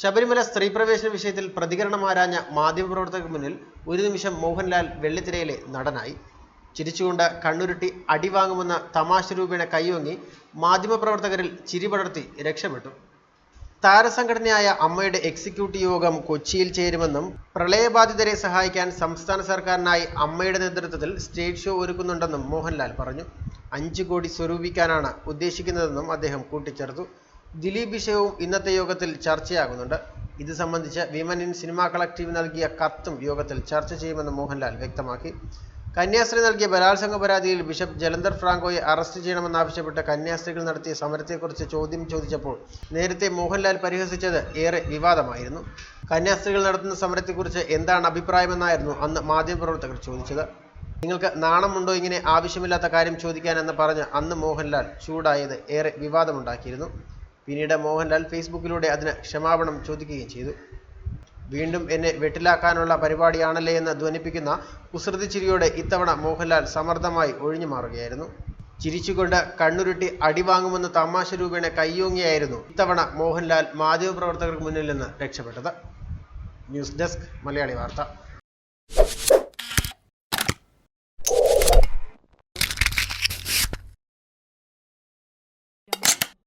ശബരിമല സ്ത്രീ പ്രവേശന വിഷയത്തിൽ പ്രതികരണം ആരാഞ്ഞ മാധ്യമപ്രവർത്തകർക്ക് മുന്നിൽ ഒരു നിമിഷം മോഹൻലാൽ വെള്ളിത്തിരയിലെ നടനായി. ചിരിച്ചുകൊണ്ട് കണ്ണുരുട്ടി അടിവാങ്ങുമെന്ന തമാശ രൂപേണ കൈയൊങ്ങി മാധ്യമപ്രവർത്തകരിൽ ചിരിപടർത്തി രക്ഷപ്പെട്ടു. താരസംഘടനയായ അമ്മയുടെ എക്സിക്യൂട്ടീവ് യോഗം കൊച്ചിയിൽ ചേരുമെന്നും പ്രളയബാധിതരെ സഹായിക്കാൻ സംസ്ഥാന സർക്കാരിനായി അമ്മയുടെ നേതൃത്വത്തിൽ സ്റ്റേജ് ഷോ ഒരുക്കുന്നുണ്ടെന്നും മോഹൻലാൽ പറഞ്ഞു. അഞ്ചു കോടി സ്വരൂപിക്കാനാണ് ഉദ്ദേശിക്കുന്നതെന്നും അദ്ദേഹം കൂട്ടിച്ചേർത്തു. ദിലീപ് വിഷയവും ഇന്നത്തെ യോഗത്തിൽ ചർച്ചയാകുന്നുണ്ട്. ഇത് സംബന്ധിച്ച് വിമൻ ഇൻ സിനിമ കളക്ടീവ് നൽകിയ കത്തും യോഗത്തിൽ ചർച്ച ചെയ്യുമെന്ന് മോഹൻലാൽ വ്യക്തമാക്കി. കന്യാസ്ത്രീ നൽകിയ ബലാത്സംഗ പരാതിയിൽ ബിഷപ്പ് ജലന്ധർ ഫ്രാങ്കോയെ അറസ്റ്റ് ചെയ്യണമെന്നാവശ്യപ്പെട്ട് കന്യാസ്ത്രീകൾ നടത്തിയ സമരത്തെക്കുറിച്ച് ചോദ്യം ചോദിച്ചപ്പോൾ നേരത്തെ മോഹൻലാൽ പരിഹസിച്ചത് ഏറെ വിവാദമായിരുന്നു. കന്യാസ്ത്രീകൾ നടത്തുന്ന സമരത്തെക്കുറിച്ച് എന്താണ് അഭിപ്രായമെന്നായിരുന്നു അന്ന് മാധ്യമപ്രവർത്തകർ ചോദിച്ചത്. നിങ്ങൾക്ക് നാണമുണ്ടോ ഇങ്ങനെ ആവശ്യമില്ലാത്ത കാര്യം ചോദിക്കാനെന്ന് പറഞ്ഞ് അന്ന് മോഹൻലാൽ ചൂടായത് ഏറെ വിവാദമുണ്ടാക്കിയിരുന്നു. പിന്നീട് മോഹൻലാൽ ഫേസ്ബുക്കിലൂടെ അതിന് ക്ഷമാപണം ചോദിക്കുകയും ചെയ്തു. വീണ്ടും എന്നെ വെട്ടിലാക്കാനുള്ള പരിപാടിയാണല്ലേ എന്ന് ധ്വനിപ്പിക്കുന്ന കുസൃതി ചിരിയോടെ ഇത്തവണ മോഹൻലാൽ സമർത്ഥമായി ഒഴിഞ്ഞു മാറുകയായിരുന്നു. ചിരിച്ചുകൊണ്ട് കണ്ണുരുട്ടി അടിവാങ്ങുമെന്ന് തമാശ രൂപേണ കയ്യോങ്ങിയായിരുന്നു ഇത്തവണ മോഹൻലാൽ മാധ്യമപ്രവർത്തകർക്ക് മുന്നിൽ നിന്ന് രക്ഷപ്പെട്ടത്. ന്യൂസ് ഡെസ്ക് മലയാളി വാർത്ത.